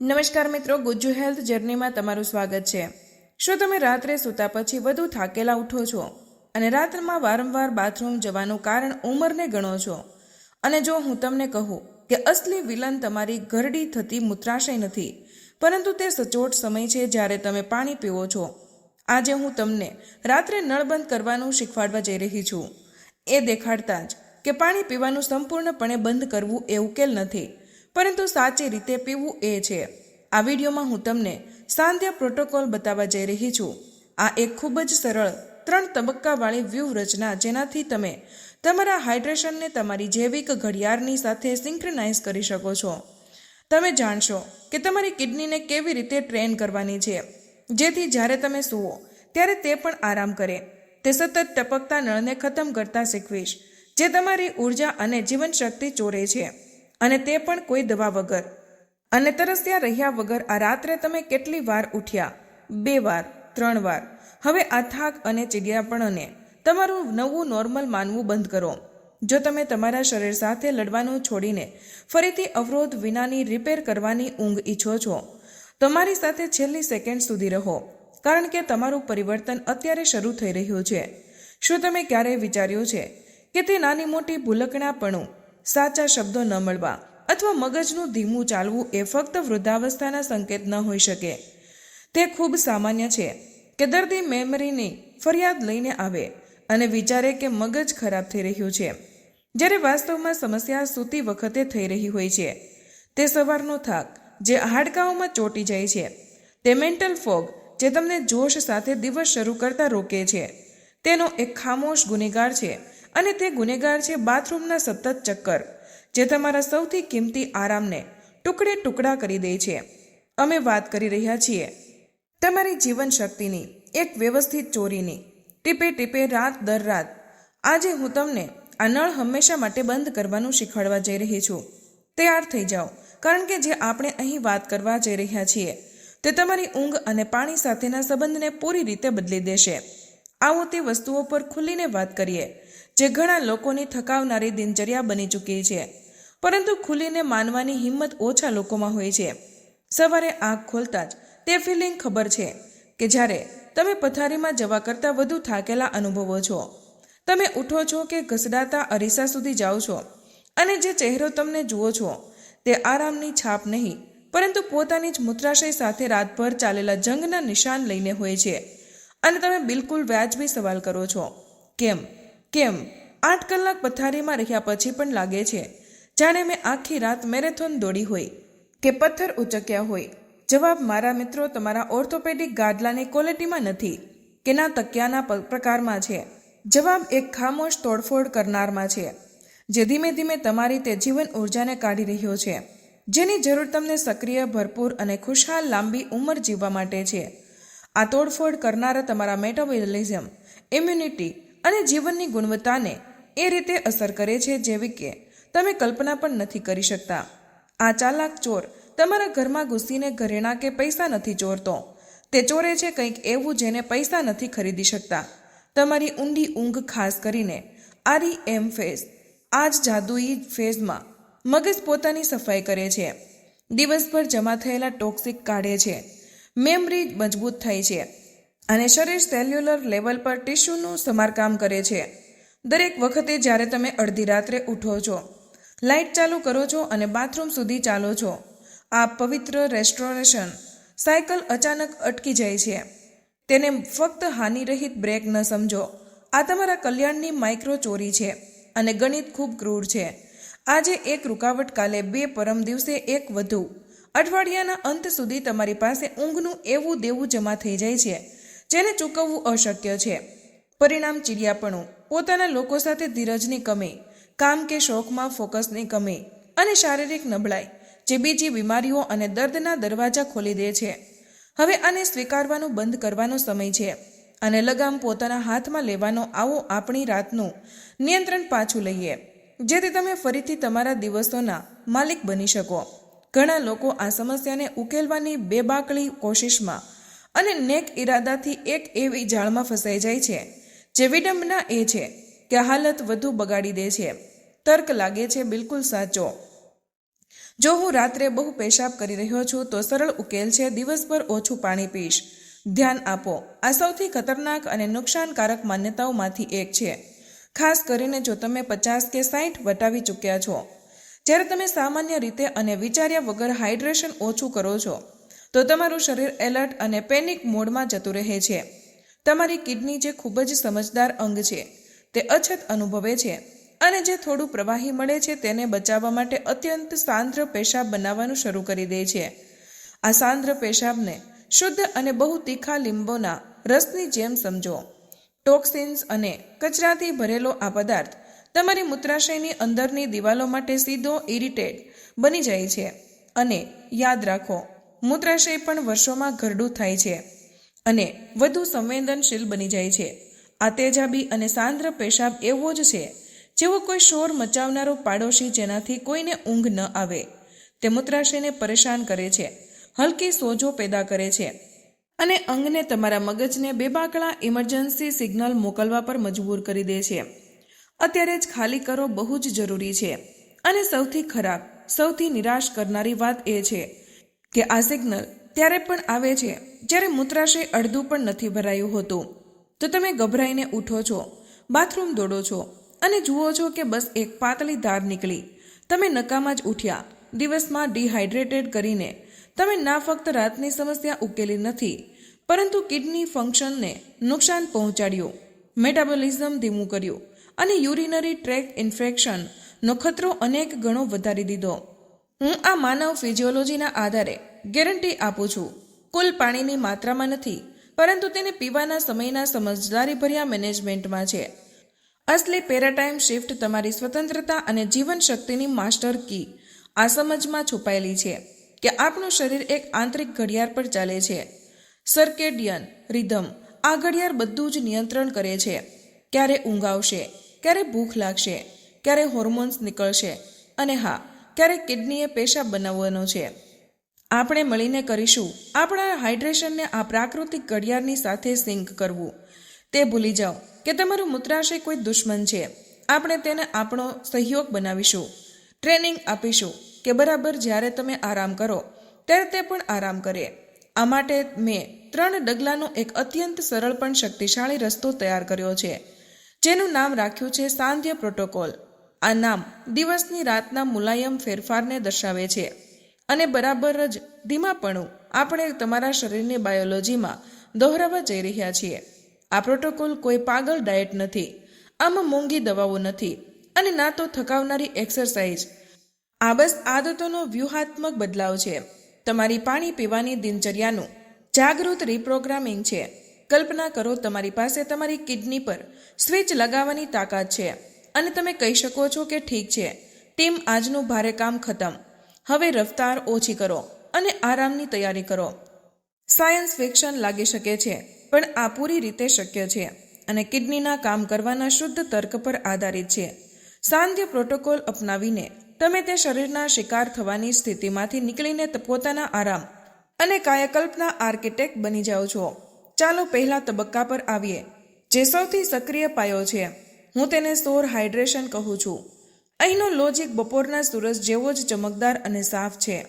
નમસ્કાર મિત્રો, ગુજ્જુ હેલ્થ જર્નીમાં તમારું સ્વાગત છે. શું તમે રાત્રે સૂતા પછી વધુ થાકેલા ઉઠો છો? અને રાત્રમાં વારંવાર બાથરૂમ જવાનું કારણ ઉંમરને ગણો છો? અને જો હું તમને કહું કે અસલી વિલન તમારી ઘરડી થતી મૂત્રાશય નથી, પરંતુ તે સચોટ સમય છે જ્યારે તમે પાણી પીવો છો. આજે હું તમને રાત્રે નળ બંધ કરવાનું શીખવાડવા જઈ રહી છું. એ દેખાડતા જ કે પાણી પીવાનું સંપૂર્ણપણે બંધ કરવું એ ઉકેલ નથી? પરંતુ સાચી રીતે પીવું એ છે. આ વિડીયોમાં હું તમને સાંધ્ય પ્રોટોકોલ બતાવવા જઈ રહી છું. આ એક ખૂબ જ સરળ ત્રણ તબક્કાવાળી વ્યૂહરચના જેનાથી તમે તમારા હાઇડ્રેશનને તમારી જૈવિક ઘડિયાળની સાથે સિંક્રનાઇઝ કરી શકો છો. તમે જાણશો કે તમારી કિડનીને કેવી રીતે ટ્રેન કરવાની છે. જેથી જ્યારે તમે સૂવો, ત્યારે તે પણ આરામ કરે. તે સતત ટપકતા નળને ખતમ કરતા શીખવીશ, જે તમારી ઊર્જા અને જીવનશક્તિ ચોરે છે. અને તે પણ કોઈ દવા વગર. અને તરસ્યા રહ્યા વગર આ રાત્રે તમે કેટલી વાર ઉઠ્યા? બે વાર, ત્રણ વાર. હવે આ થાક અને ચીડિયાપણને તમારું નવું નોર્મલ માનવું બંધ કરો. જો તમે તમારા શરીર સાથે લડવાનું છોડીને ફરીથી અવરોધ વિનાની રિપેર કરવાની ઊંઘ ઈચ્છો છો, તમારી સાથે છેલ્લી સેકન્ડ સુધી રહો, કારણ કે તમારું પરિવર્તન અત્યારે શરૂ થઈ રહ્યું છે. શું તમે ક્યારેય વિચાર્યું છે કે તે નાની મોટી ભૂલકણાપણું સાચા શબ્દો ન મળવા અથવા મગજનું ધીમું ચાલવું એ ફક્ત વૃદ્ધાવસ્થાના સંકેત ન હોઈ શકે. તે ખૂબ સામાન્ય છે કે દર્દી મેમરીની ફરિયાદ લઈને આવે અને વિચારે કે મગજ ખરાબ થઈ રહ્યું છે. જ્યારે વાસ્તવમાં સમસ્યા સૂતી વખતે થઈ રહી હોય છે. તે સવારનો થાક જે હાડકાઓમાં ચોંટી જાય છે. તે મેન્ટલ ફોગ જે તમને જોશ સાથે દિવસ શરૂ કરતા રોકે છે. તેનો એક ખામોશ ગુનેગાર છે અને તે ગુનેગાર છે બાથરૂમના સતત ચક્કર, જે તમારા સૌથી કિંમતી આરામને ટુકડે ટુકડા કરી દે છે. અમે વાત કરી રહ્યા છીએ. તમારી જીવન શક્તિની એક વ્યવસ્થિત ચોરીની. ટીપે ટીપે રાત દર રાત. આજે હું તમને આ નળ હંમેશા માટે બંધ કરવાનું શીખવાડવા જઈ રહી છું. તૈયાર થઈ જાઓ, કારણ કે જે આપણે અહીં વાત કરવા જઈ રહ્યા છીએ, તે તમારી ઊંઘ અને પાણી સાથેના સંબંધને પૂરી રીતે બદલી દેશે. આવો તે વસ્તુઓ પર ખુલીને વાત કરીએ. જે ઘણા લોકોની થકાવનારી દિનચર્યા બની ચૂકી છે. પરંતુ ખુલીને માનવાની હિંમત ઓછા લોકોમાં હોય છે. સવારે આંખ ખોલતા જ તે ફિલિંગ ખબર છે કે જ્યારે તમે પથારીમાં જવા કરતાં વધુ થાકેલા અનુભવો છો. તમે ઉઠો છો કે ઘસડાતા અરીસા સુધી જાઓ છો. અને જે ચહેરો તમને જુઓ છો, તે આરામની છાપ નહીં, પરંતુ પોતાની જ મૂત્રાશય સાથે રાતભર ચાલેલા જંગના નિશાન લઈને હોય છે. અને તમે બિલકુલ વ્યાજબી સવાલ કરો છો. કેમ? કેમ? આઠ કલાક પથારીમાં રહ્યા પછી પણ લાગે છે. જાણે મેં આખી રાત મેરેથોન દોડી હોય કે પથ્થર ઉચક્યા હોય. જવાબ, મારા મિત્રો, તમારા ઓર્થોપેડિક ગાદલાની ક્વોલિટીમાં નથી, કે ના તકિયાના પ્રકારમાં છે. જવાબ, એક ખામોશ તોડફોડ કરનારમાં છે, જે ધીમે ધીમે તમારી તે જીવન ઉર્જાને કાઢી રહ્યો છે, જેની જરૂર તમને સક્રિય, ભરપૂર અને ખુશહાલ લાંબી ઉંમર જીવવા માટે છે. આ તોડફોડ કરનારા તમારા મેટાબોલિઝમ, ઇમ્યુનિટી અને જીવનની ગુણવત્તાને એ રીતે અસર કરે છે જેવી કે તમે કલ્પના પણ નથી કરી શકતા. આ ચાલાક ચોર તમારા ઘરમાં ઘૂસીને ઘરેણાં કે પૈસા નથી ચોરતો. તે ચોરે છે કંઈક એવું જેને પૈસા નથી ખરીદી શકતા. તમારી ઊંડી ઊંઘ ખાસ કરીને આરી એમ ફેઝ આ જ જાદુઈ ફેઝમાં મગજ પોતાની સફાઈ કરે છે. દિવસભર જમા થયેલા ટોક્સિક કાઢે છે. મેમરી મજબૂત થાય છે. અને શરીર સેલ્યુલર લેવલ પર ટિશ્યુનું સમારકામ કરે છે. દરેક વખતે જ્યારે તમે અડધી રાત્રે ઉઠો છો, લાઇટ ચાલુ કરો છો અને બાથરૂમ સુધી ચાલો છો, આ પવિત્ર રેસ્ટોરેશન સાયકલ અચાનક અટકી જાય છે. તેને ફક્ત હાનિરહિત બ્રેક ન સમજો. આ તમારા કલ્યાણની માઇક્રો ચોરી છે અને ગણિત ખૂબ ક્રૂર છે. આજે એક રૂકાવટ કાલે બે પરમ દિવસે એક વધુ. અઠવાડિયાના અંત સુધી તમારી પાસે ઊંઘનું એવું દેવું જમા થઈ જાય છે જેને ચૂકવવું અશક્ય છે. પરિણામ ચીડિયાપણું, પોતાના લોકો સાથે ધીરજની કમી, કામ કે શોખમાં ફોકસની કમી અને શારીરિક નબળાઈ જે બીજી બીમારીઓ અને દર્દના દરવાજા ખોલી દે છે. હવે આને સ્વીકારવાનું બંધ કરવાનો સમય છે અને લગામ પોતાના હાથમાં લેવાનો આવો આપણી રાતનું નિયંત્રણ પાછું લઈએ, જેથી તમે ફરીથી તમારા દિવસોના માલિક બની શકો. ઘણા લોકો આ સમસ્યાને ઉકેલવાની બેબાકળી કોશિશમાં અને નેક ઈરાદાથી એક એવી જાળમાં ફસાઈ જાય છે, જે વિડંબના એ છે કે હાલત વધુ બગાડી દે છે. તર્ક લાગે છે, બિલકુલ સાચો. જો હું રાત્રે બહુ પેશાબ કરી રહ્યો છું, તો સરળ ઉકેલ છે, દિવસભર ઓછું પાણી પીશ. ધ્યાન આપો, આ સૌથી ખતરનાક અને નુકસાનકારક માન્યતાઓમાંથી એક છે. ખાસ કરીને જો તમે પચાસ કે સાઠ વટાવી ચૂક્યા છો. જ્યારે તમે સામાન્ય રીતે અને વિચાર્યા વગર હાઇડ્રેશન ઓછું કરો છો તો તમારું શરીર એલર્ટ અને પેનિક મોડમાં જતું રહે છે. તમારી કિડની જે ખૂબ જ સમજદાર અંગ છે, તે અછત અનુભવે છે અને જે થોડું પ્રવાહી મળે છે તેને બચાવવા માટે અત્યંત સાંદ્ર પેશાબ બનાવવાનું શરૂ કરી દે છે. આ સાંદ્ર પેશાબને શુદ્ધ અને બહુ તીખા લીંબોના રસની જેમ સમજો. ટોક્સિન્સ અને કચરાથી ભરેલો આ પદાર્થ તમારી મૂત્રાશયની અંદરની દિવાલો માટે સીધો ઇરિટેટ બની જાય છે. અને યાદ રાખો મૂત્રાશય પણ વર્ષોમાં ઘરડું થાય છે અને વધુ સંવેદનશીલ બની જાય છે. આ તેજાબી અને સાંદ્ર પેશાબ એવો જ છે, જેવો કોઈ શોર મચાવનારો પાડોશી જેનાથી કોઈને ઊંઘ ન આવે. તે મૂત્રાશયને પરેશાન કરે છે, હલકી સોજો પેદા કરે છે અને અંગને તમારા મગજને બેબાકળા ઇમરજન્સી સિગ્નલ મોકલવા પર મજબૂર કરી દે છે. અત્યારે જ ખાલી કરો બહુ જ જરૂરી છે અને સૌથી ખરાબ, સૌથી નિરાશ કરનારી વાત એ છે કે આ સિગ્નલ ત્યારે પણ આવે છે, જ્યારે મૂત્રાશય અડધું પણ નથી ભરાયું હોતું. તો તમે ગભરાઈને ઉઠો છો, બાથરૂમ દોડો છો, અને જુઓ છો કે બસ એક પાતળી ધાર નીકળી. તમે નકામાં જ ઉઠ્યા, દિવસમાં ડિહાઇડ્રેટેડ કરીને. તમે ના ફક્ત રાતની સમસ્યા ઉકેલી નથી, પરંતુ કિડની ફંક્શનને નુકસાન પહોંચાડ્યું મેટાબોલિઝમ ધીમું કર્યું, અને યુરિનરી ટ્રેક ઇન્ફેક્શનનો ખતરો અનેક ગણો વધારી દીધો. હું આ માનવ ફિઝિયોલોજીના આધારે ગેરંટી આપું છું. કુલ પાણીની માત્રામાં નથી, પરંતુ તેને પીવાના સમયના સમજદારીભર્યા મેનેજમેન્ટમાં છે. અસલી પેરાટાઈમ શિફ્ટ તમારી સ્વતંત્રતા અને જીવન શક્તિની માસ્ટર કી આ સમજમાં છુપાયેલી છે કે આપણું શરીર એક આંતરિક ઘડિયાળ પર ચાલે છે. સર્કેડિયન રિધમ આ ઘડિયાળ બધું જ નિયંત્રણ કરે છે. ક્યારે ઊંઘ આવશે, ક્યારે ભૂખ લાગશે, ક્યારે હોર્મોન્સ નીકળશે અને હા ક્યારે કિડનીએ પેશાબ બનાવવાનો છે. આપણે મળીને કરીશું. આપણા હાઇડ્રેશનને આ પ્રાકૃતિક ઘડિયાળની સાથે સિંક કરવું. તે ભૂલી જાઓ કે તમારું મૂત્રાશય કોઈ દુશ્મન છે. આપણે તેને આપણો સહયોગ બનાવીશું. ટ્રેનિંગ આપીશું કે બરાબર જ્યારે તમે આરામ કરો, ત્યારે તે પણ આરામ કરે. આ માટે મેં ત્રણ ડગલાનો એક અત્યંત સરળ પણ શક્તિશાળી રસ્તો તૈયાર કર્યો છે, જેનું નામ રાખ્યું છે સાંધ્ય પ્રોટોકોલ. આ નામ દિવસની રાતના મુલાયમ ફેરફારને દર્શાવે છે. અને બરાબર જ ધીમાપણું આપણે તમારા શરીરની બાયોલોજીમાં દોહરાવવા જઈ રહ્યા છીએ. આ પ્રોટોકોલ કોઈ પાગલ ડાયટ નથી. આમાં મોંઘી દવાઓ નથી. અને ના તો થકાવનારી એક્સરસાઇઝ. આ બસ આદતોનો વ્યૂહાત્મક બદલાવ છે. તમારી પાણી પીવાની દિનચર્યાનું જાગૃત રિપ્રોગ્રામિંગ છે. કલ્પના કરો તમારી પાસે તમારી કિડની પર સ્વિચ લગાવવાની તાકાત છે. અને તમે કહી શકો છો કે ઠીક છે. ટીમ આજનું ભારે કામ ખતમ. હવે રફતાર ઓછી કરો અને આરામની તૈયારી કરો. સાયન્સ ફિક્શન લાગી શકે છે, પણ આ પૂરી રીતે શક્ય છે અને કિડનીના કામ કરવાના શુદ્ધ તર્ક પર આધારિત છે. સાંધ્ય પ્રોટોકોલ અપનાવીને તમે તે શરીરના શિકાર થવાની સ્થિતિમાંથી નીકળીને પોતાના આરામ અને કાયાકલ્પના આર્કિટેક્ટ બની જાઓ છો. ચાલો પહેલા તબક્કા પર આવીએ, જે સૌથી સક્રિય પાયો છે. હું તેને સોર હાઇડ્રેશન કહું છું. અહીંનો લોજિક બપોરના સૂરજ જેવો જ ચમકદાર અને સાફ છે.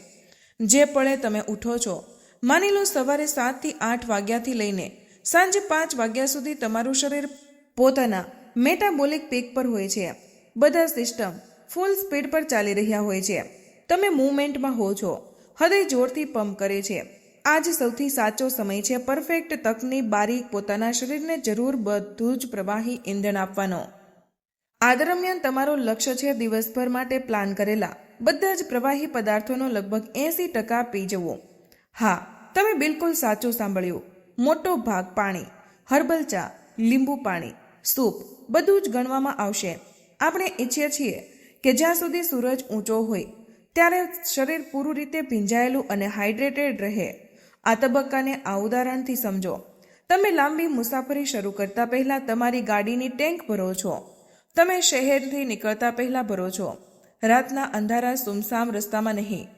જે પળે તમે ઉઠો છો. માની લો સવારે સાતથી આઠ વાગ્યાથી લઈને સાંજે પાંચ વાગ્યા સુધી તમારું શરીર પોતાના મેટાબોલિક પીક પર હોય છે. બધા સિસ્ટમ ફૂલ સ્પીડ પર ચાલી રહ્યા હોય છે. તમે મૂવમેન્ટમાં હો છો. હૃદય જોરથી પંપ કરે છે. આજ સૌથી સાચો સમય છે. પરફેક્ટ તકની બારીક પોતાના શરીરને જરૂર બધું જ પ્રવાહી ઈંધણ આપવાનો. આ દરમિયાન તમારો લક્ષ્ય છે દિવસભર માટે પ્લાન કરેલા. બધા જ પ્રવાહી પદાર્થોનો લગભગ એંસી ટકા પી જવો. હા, તમે બિલકુલ સાચું સાંભળ્યું. મોટો ભાગ પાણી, હર્બલ ચા, લીંબુ પાણી, સૂપ, બધું જ ગણવામાં આવશે. આપણે ઈચ્છીએ છીએ કે જ્યાં સુધી સૂરજ ઊંચો હોય, ત્યારે શરીર પૂરું રીતે ભીંજાયેલું અને હાઇડ્રેટેડ રહે. આ તબક્કાને આ ઉદાહરણથી સમજો. તમે લાંબી મુસાફરી શરૂ કરતા પહેલા તમારી ગાડીની ટેન્ક ભરો છો. તમે શહેરથી નીકળતા પહેલા ભરો છો. રાતના અંધારા સુમસામ રસ્તામાં નહીં.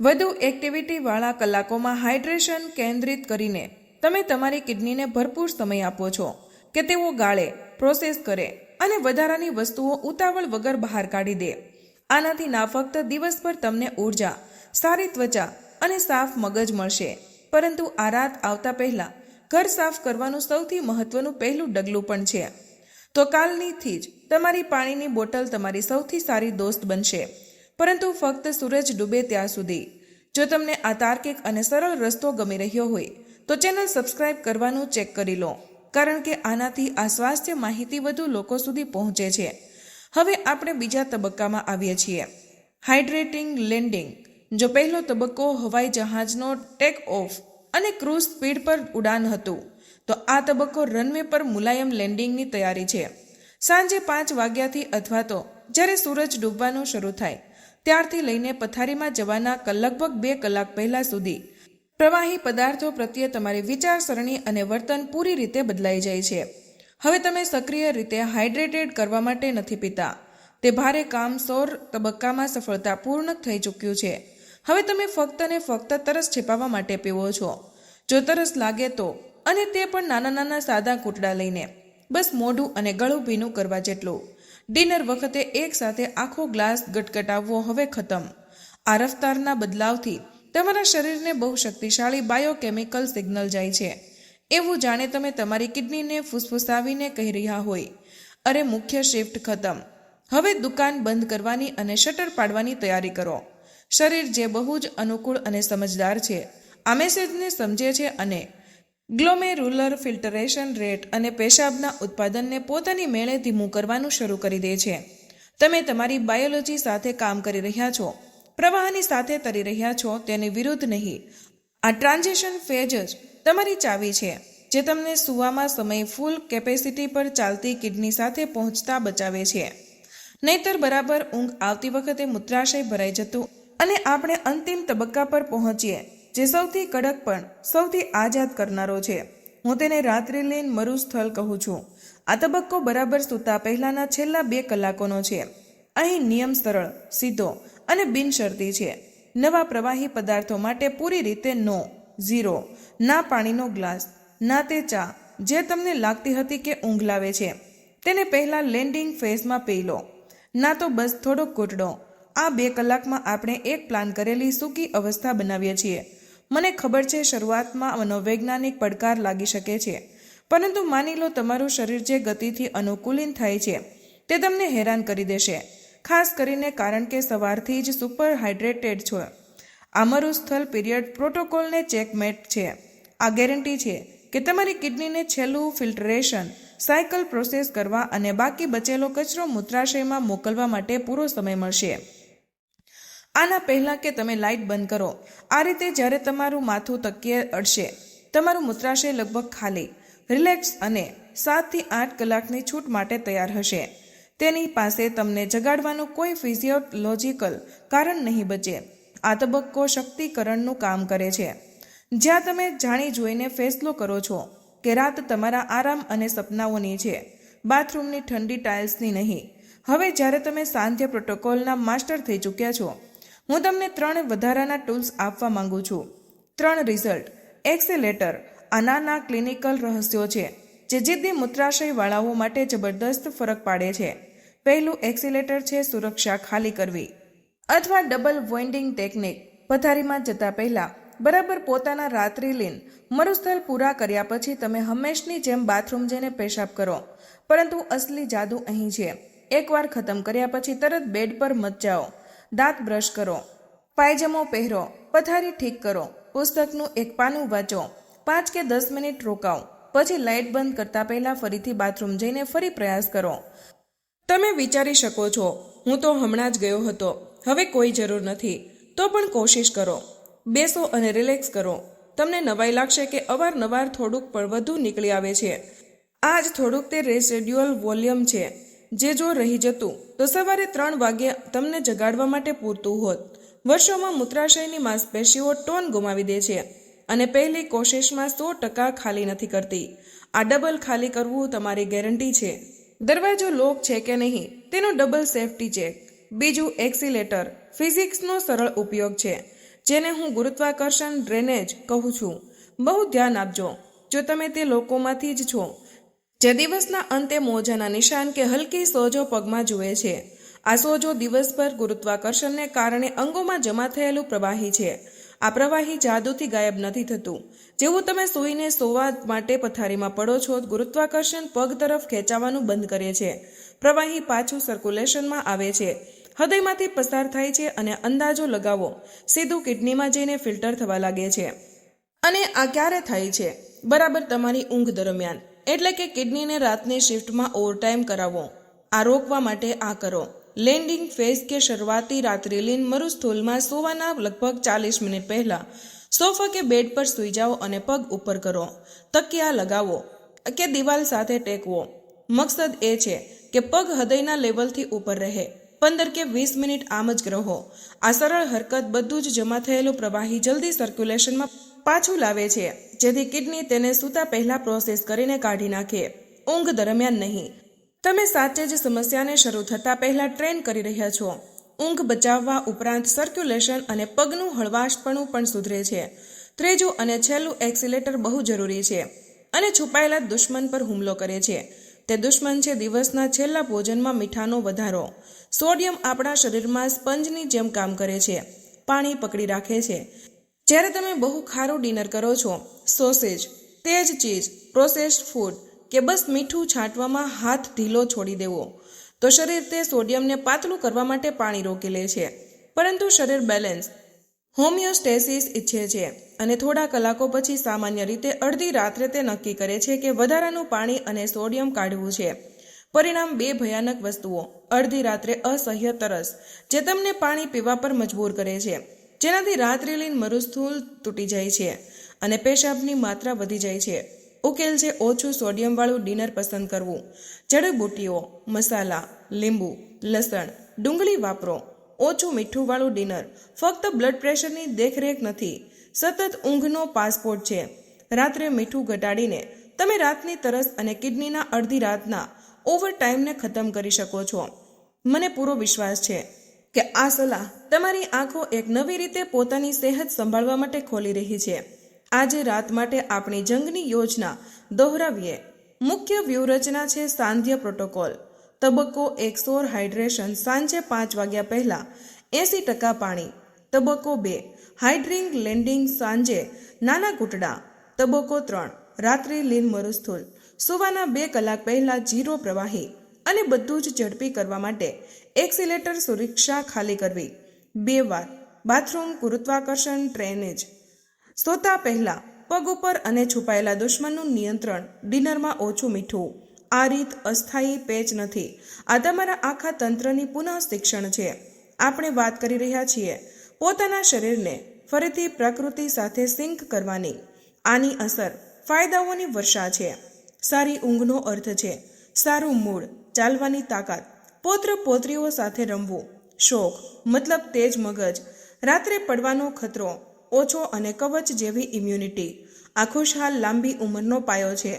વધુ એક્ટિવિટીવાળા કલાકોમાં હાઇડ્રેશન કેન્દ્રિત કરીને તમે તમારી કિડનીને ભરપૂર સમય આપો છો કે તેઓ ગાળે પ્રોસેસ કરે અને વધારાની વસ્તુઓ ઉતાવળ વગર બહાર કાઢી દે. આનાથી ના ફક્ત દિવસભર તમને ઊર્જા, સારી ત્વચા અને સાફ મગજ મળશે. પરંતુ આ રાત આવતા પહેલા ઘર સાફ કરવાનું સૌથી મહત્વનું પહેલું ડગલું પણ છે. તો કાલનીથી જ તમારી પાણીની બોટલ તમારી સૌથી સારી દોસ્ત બનશે. પરંતુ ફક્ત સૂરજ ડૂબે ત્યાં સુધી. જો તમને આ તાર્કિક અને સરળ રસ્તો ગમી રહ્યો હોય, તો ચેનલ સબસ્ક્રાઇબ કરવાનું ચેક કરી લો. કારણ કે આનાથી આ સ્વાસ્થ્ય માહિતી વધુ લોકો સુધી પહોંચે છે. હવે આપણે બીજા તબક્કામાં આવીએ છીએ. હાઇડ્રેટિંગ લેન્ડિંગ, જો પહેલો તબક્કો હવાઈ જહાજનો ટેક ઓફ અને ક્રૂઝ સ્પીડ પર ઉડાન હતું. તો આ તબક્કો રનવે પર મુલાયમ લેન્ડિંગની તૈયારી છે. સાંજે પાંચ વાગ્યાથી અથવા તો જ્યારે સૂરજ ડૂબવાનું શરૂ થાય, ત્યારથી લઈને પથારીમાં જવાના લગભગ બે કલાક પહેલા સુધી પ્રવાહી પદાર્થો પ્રત્યે તમારી વિચારસરણી અને વર્તન પૂરી રીતે બદલાઈ જાય છે. હવે તમે સક્રિય રીતે હાઇડ્રેટેડ કરવા માટે નથી પીતા. તે ભારે કામ સૌર તબક્કામાં સફળતાપૂર્ણ થઈ ચૂક્યું છે. હવે તમે ફક્ત ને ફક્ત તરસ છેપાવવા માટે પીવો છો. જો તરસ લાગે તો અને તે પણ નાના નાના સાદા કૂટડા લઈને, બસ મોઢું અને ગળું ભીનું કરવા જેટલું. ડિનર વખતે એક સાથે આખો ગ્લાસ ગટગટાવવો હવે ખતમ. આ રફતારના બદલાવથી તમારા શરીરને બહુ શક્તિશાળી બાયોકેમિકલ સિગ્નલ જાય છે. એવું જાણે તમે તમારી કિડનીને ફૂસફૂસાવીને કહી રહ્યા હોય. અરે મુખ્ય શિફ્ટ ખતમ. હવે દુકાન બંધ કરવાની અને શટર પાડવાની તૈયારી કરો. શરીર જે બહુ જ અનુકૂળ અને સમજદાર છે. આ મેસેજને સમજે છે અને ગ્લોમેરુલર ફિલ્ટરેશન રેટ અને પેશાબના ઉત્પાદનને પોતાની મેળે ધીમું કરવાનું શરૂ કરી દે છે. તમે તમારી બાયોલોજી સાથે કામ કરી રહ્યા છો, પ્રવાહની સાથે તરી રહ્યા છો તેની વિરુદ્ધ નહીં. આ ટ્રાન્ઝેક્શન ફેજ જ તમારી ચાવી છે, જે તમને સુવામાં સમય ફૂલ કેપેસિટી પર ચાલતી કિડની સાથે પહોંચતા બચાવે છે. નહીતર બરાબર ઊંઘ આવતી વખતે મૂત્રાશય ભરાઈ જતું અને આપણે અંતિમ તબક્કા પર પહોંચીએ જે સૌથી કડક પણ સૌથી આઝાદ કરનારો છે. હું તેને રાત્રિલીન મરુસ્થળ કહું છું. આ તબક્કો બરાબર સૂતા પહેલાના છેલ્લા બે કલાકોનો છે. અહીં નિયમ સરળ, સીધો અને બિનશરતી છે. નવા પ્રવાહી પદાર્થો માટે પૂરી રીતે નો, ઝીરો, ના પાણીનો ગ્લાસ, ના તે ચા, જે તમને લાગતી હતી કે ઊંઘ લાવે છે. તેને પહેલાં લેન્ડિંગ ફેઝમાં પી લો. ના તો બસ થોડો ઘૂંટડો આ બે કલાકમાં આપણે એક પ્લાન કરેલી સૂકી અવસ્થા બનાવીએ છીએ. મને ખબર છે શરૂઆતમાં મનોવૈજ્ઞાનિક પડકાર લાગી શકે છે. પરંતુ માની લો તમારું શરીર જે ગતિથી અનુકૂલિત થાય છે, તે તમને હેરાન કરી દેશે. ખાસ કરીને કારણ કે સવારથી જ સુપર હાઇડ્રેટેડ છો. આ સ્થળ પીરિયડ પ્રોટોકોલને ચેકમેટ છે. આ ગેરંટી છે કે તમારી કિડનીને છેલ્લું ફિલ્ટરેશન સાયકલ પ્રોસેસ કરવા અને બાકી બચેલો કચરો મૂત્રાશયમાં મોકલવા માટે પૂરો સમય મળશે. આના પહેલાં કે તમે લાઇટ બંધ કરો. આ રીતે જ્યારે તમારું માથું તકીએ અડશે, તમારું મૂત્રાશય લગભગ ખાલી, રિલેક્સ અને સાતથી આઠ કલાકની છૂટ માટે તૈયાર હશે. તેની પાસે તમને જગાડવાનું કોઈ ફિઝિયોલોજીકલ કારણ નહીં બચે. આ તબક્કો શક્તિકરણનું કામ કરે છે. જ્યાં તમે જાણી જોઈને ફેસલો કરો છો કે રાત તમારા આરામ અને સપનાઓની છે. બાથરૂમની ઠંડી ટાઇલ્સની નહીં. હવે જ્યારે તમે સાંધ્ય પ્રોટોકોલના માસ્ટર થઈ ચૂક્યા છો હું તમને ત્રણ વધારાના ટૂલ્સ આપવા માંગુ છું. ત્રણ રિઝલ્ટ. એક્સેલેટર આ નાના ક્લિનિકલ રહસ્યો છે, જે જિદ્દી મૂત્રાશયવાળાઓ માટે જબરદસ્ત ફરક પાડે છે. પહેલું એક્સિલેટર છે સુરક્ષા ખાલી કરવી. અથવા ડબલ વોઇન્ડિંગ ટેકનિક. પથારીમાં જતા પહેલા બરાબર પોતાના રાત્રિ લીન મરુસ્થળ પૂરા કર્યા પછી તમે હંમેશની જેમ બાથરૂમ જઈને પેશાબ કરો. પરંતુ અસલી જાદુ અહીં છે. એકવાર ખતમ કર્યા પછી તરત બેડ પર મત જાઓ. દાંત બ્રશ કરો. પાયજામો પહેરો. પથારી ઠીક કરો. પુસ્તકનું એક પાનું વાંચો. પાંચ કે દસ મિનિટ રોકાઓ. પછી લાઇટ બંધ કરતા પહેલા ફરીથી બાથરૂમ જઈને ફરી પ્રયાસ કરો. તમે વિચારી શકો છો, હું તો હમણાં જ ગયો હતો. હવે કોઈ જરૂર નથી. તો પણ કોશિશ કરો. બેસો અને રિલેક્સ કરો. તમને નવાઈ લાગશે કે અવારનવાર થોડુંક પણ વધુ નીકળી આવે છે. આ જ થોડુંક તે રેસિડ્યુઅલ વોલ્યુમ છે. જે જો રહી જતું, તો સવારે ત્રણ વાગ્યે તમને જગાડવા માટે પૂરતું હોત. વર્ષોમાં મૂત્રાશયની માંસપેશીઓ ટોન ગુમાવી દે છે અને પહેલી કોશિશમાં સો ટકા ખાલી નથી કરતી. આ ડબલ ખાલી કરવું તમારી ગેરંટી છે. દરવાજો લોક છે કે નહીં, તેનો ડબલ સેફટી ચેક બીજું એક્સિલેટર, ફિઝિક્સનો સરળ ઉપયોગ છે, જેને હું ગુરુત્વાકર્ષણ ડ્રેનેજ કહું છું. બહુ ધ્યાન આપજો. જો તમે તે લોકોમાંથી જ છો જે દિવસના અંતે મોજાના નિશાન કે હલકી સોજો પગમાં જુએ છે. આ સોજો દિવસભર ગુરુત્વાકર્ષણને કારણે અંગોમાં જમા થયેલું પ્રવાહી છે. આ પ્રવાહી જાદુથી ગાયબ નથી થતું. જેવું તમે સૂઈને સોવા માટે પથારીમાં પડો છો, ગુરુત્વાકર્ષણ પગ તરફ ખેંચાવાનું બંધ કરે છે. પ્રવાહી પાછું સર્ક્યુલેશનમાં આવે છે. હૃદયમાંથી પસાર થાય છે અને અંદાજો લગાવો. સીધું કિડનીમાં જઈને ફિલ્ટર થવા લાગે છે. અને આ ક્યારે થાય છે? બરાબર તમારી ઊંઘ દરમિયાન. એટલે કે કિડનીને રાતની શિફ્ટમાં ઓવરટાઈમ કરાવો. આ રોકવા માટે આ કરો. લેન્ડિંગ ફેઝ કે શરૂઆતી રાત્રિલીન મરુસ્થૂલમાં સૂવાના લગભગ ચાલીસ મિનિટ પહેલાં સોફા કે બેડ પર સૂઈ જાઓ અને પગ ઉપર કરો. તકિયા લગાવો કે દિવાલ સાથે ટેકવો. મકસદ એ છે કે પગ હૃદયના લેવલથી ઉપર રહે. પંદર કે વીસ મિનિટ આમ જ રહો. આ સરળ હરકત બધું જ જમા થયેલું પ્રવાહી જલ્દી સર્ક્યુલેશનમાં પાછું લાવે છે, જેથી કિડની તેને સૂતા પહેલા પ્રોસેસ કરીને કાઢી નાખે. ઊંઘ દરમિયાન નહીં. તમે સાચે જ સમસ્યાને શરૂ થતાં પહેલા ટ્રેન કરી રહ્યા છો. ઊંઘ બચાવવા ઉપરાંત સર્ક્યુલેશન અને પગનું હળવાશપણું પણ સુધરે છે. ત્રીજું અને છેલ્લું એક્સિલેટર બહુ જરૂરી છે. અને છુપાયેલા દુશ્મન પર હુમલો કરે છે. તે દુશ્મન છે દિવસના છેલ્લા ભોજનમાં મીઠાનો વધારો. સોડિયમ આપણા શરીરમાં સ્પંજની જેમ કામ કરે છે. પાણી પકડી રાખે છે. જ્યારે તમે બહુ ખારું ડિનર કરો છો, સોસેજ, તેજ ચીજ પ્રોસેસ્ડ ફૂડ કે બસ મીઠું છાંટવામાં હાથ ઢીલો છોડી દેવો, તો શરીર તે સોડિયમને પાતળું કરવા માટે પાણી રોકી લે છે. પરંતુ શરીર બેલેન્સ, હોમિયોસ્ટેસિસ ઈચ્છે છે અને થોડા કલાકો પછી સામાન્ય રીતે અડધી રાત્રે તે નક્કી કરે છે કે વધારાનું પાણી અને સોડિયમ કાઢવું છે. પરિણામ બે ભયાનક વસ્તુઓ, અડધી રાત્રે અસહ્ય તરસ, જે તમને પાણી પીવા પર મજબૂર કરે છે. જેનાથી રાત્રિલીન મરુસ્થૂલ તૂટી જાય છે અને પેશાબની માત્રા વધી જાય છે. ઉકેલ છે ઓછું સોડિયમવાળું ડિનર પસંદ કરવું. જડીબુટ્ટીઓ મસાલા, લીંબુ, લસણ, ડુંગળી વાપરો. ઓછું મીઠુંવાળું ડિનર. ફક્ત બ્લડ પ્રેશરની દેખરેખ નથી. સતત ઊંઘનો પાસપોર્ટ છે. રાત્રે મીઠું ઘટાડીને તમે રાતની તરસ અને કિડનીના અડધી રાતના ઓવર ટાઈમને ખતમ કરી શકો છો. મને પૂરો વિશ્વાસ છે. કે આ સલાહ તમારી આંખો એક નવી રીતે પોતાની સેહત સંભાળવા માટે ખોલી રહી છે. આજે રાત માટે આપણી જંગની યોજના દોહરાવીએ. મુખ્ય વ્યૂહરચના છે સાંધ્ય પ્રોટોકોલ. તબક્કો એક સોર હાઇડ્રેશન સાંજે પાંચ વાગ્યા પહેલાં એંસી ટકા પાણી. તબક્કો બે, હાઇડ્રિંગ લેન્ડિંગ સાંજે નાના ઘૂંટડા. તબક્કો ત્રણ, રાત્રિ લીન મરુસ્થુલ. સુવાના બે કલાક પહેલાં જીરો પ્રવાહી. અને બધું જ ઝડપી કરવા માટે એક્સિલેટર સુરક્ષા ખાલી કરવી. બે વાર. બાથરૂમ ગુરુત્વાકર્ષણ ડ્રેનેજ. સોતા પહેલા પગ ઉપર અને છુપાયેલા દુશ્મનનું નિયંત્રણ ડિનરમાં ઓછું મીઠું. આ રીત અસ્થાયી પેચ નથી. આ તમારા આખા તંત્રની પુનઃ શિક્ષણ છે. આપણે વાત કરી રહ્યા છીએ. પોતાના શરીરને ફરીથી પ્રકૃતિ સાથે સિંક કરવાની. આની અસર ફાયદાઓની વર્ષા છે. સારી ઊંઘનો અર્થ છે. સારું મૂડ ચાલવાની તાકાત. પોત્ર પોત્રીઓ સાથે રમવું. શોખ મતલબ તેજ મગજ. રાત્રે પડવાનો ખતરો, ઓછો અને કવચ જેવી ઇમ્યુનિટી આ ખુશહાલ લાંબી ઉંમરનો પાયો છે.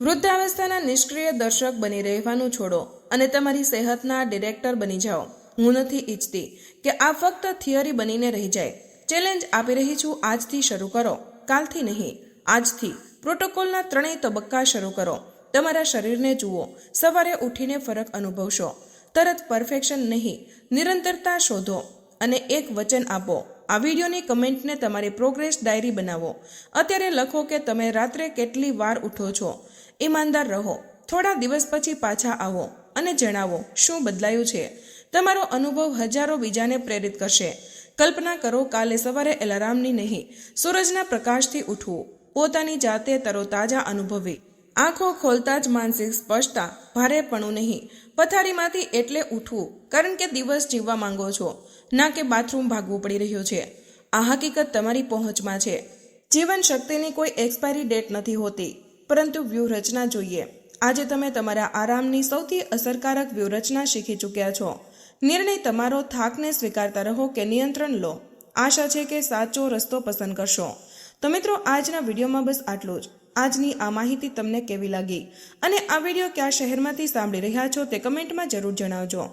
વૃદ્ધાવસ્થાના નિષ્ક્રિય દર્શક બની રહેવાનું છોડો અને તમારી સેહતના ડિરેક્ટર બની જાઓ. હું નથી ઈચ્છતી કે આ ફક્ત થિયરી બનીને રહી જાય. ચેલેન્જ આપી રહી છું આજથી શરૂ કરો, કાલથી નહીં. આજથી. પ્રોટોકોલના ત્રણેય તબક્કા શરૂ કરો. તમારા શરીરને જુઓ. સવારે ઉઠીને ફરક અનુભવશો. તરત પરફેક્શન નહીં, નિરંતરતા શોધો અને એક વચન આપો. આ વિડીયોની કમેન્ટને તમારી પ્રોગ્રેસ ડાયરી બનાવો. અત્યારે લખો કે તમે રાત્રે કેટલી વાર ઉઠો છો. ઈમાનદાર રહો. થોડા દિવસ પછી પાછા આવો અને જણાવો શું બદલાયું છે. તમારો અનુભવ હજારો બીજાને પ્રેરિત કરશે. કલ્પના કરો કાલે સવારે એલાર્મની નહીં, સૂરજના પ્રકાશથી ઉઠવું. પોતાની જાતે તરોતાજા અનુભવી. આંખો ખોલતા જ માનસિક સ્પષ્ટતા ભારેપણું નહીં. પથારીમાંથી એટલે ઉઠવું, કારણ કે દિવસ જીવવા માંગો છો, ના કે બાથરૂમ ભાગવું પડી રહ્યું છે. આ હકીકત તમારી પહોંચમાં છે. જીવન શક્તિની કોઈ એક્સપાયરી ડેટ નથી હોતી, પરંતુ વ્યૂહરચના જોઈએ. આજે તમે તમારા આરામની સૌથી અસરકારક વ્યૂહરચના શીખી ચૂક્યા છો. નિર્ણય તમારો થાકને સ્વીકારતા રહો કે નિયંત્રણ લો. આશા છે કે સાચો રસ્તો પસંદ કરશો. તો મિત્રો, આજના વિડીયોમાં બસ આટલું જ. આજની આ માહિતી તમને કેવી લાગી? અને આ વીડિયો કયા શહેરમાંથી સાંભળી રહ્યા છો તે કમેન્ટમાં જરૂર જણાવજો.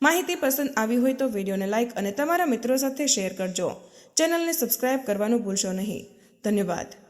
માહિતી પસંદ આવી હોય તો વિડીયોને લાઇક અને તમારા મિત્રો સાથે શેર કરજો. ચેનલને સબસ્ક્રાઇબ કરવાનું ભૂલશો નહીં. ધન્યવાદ.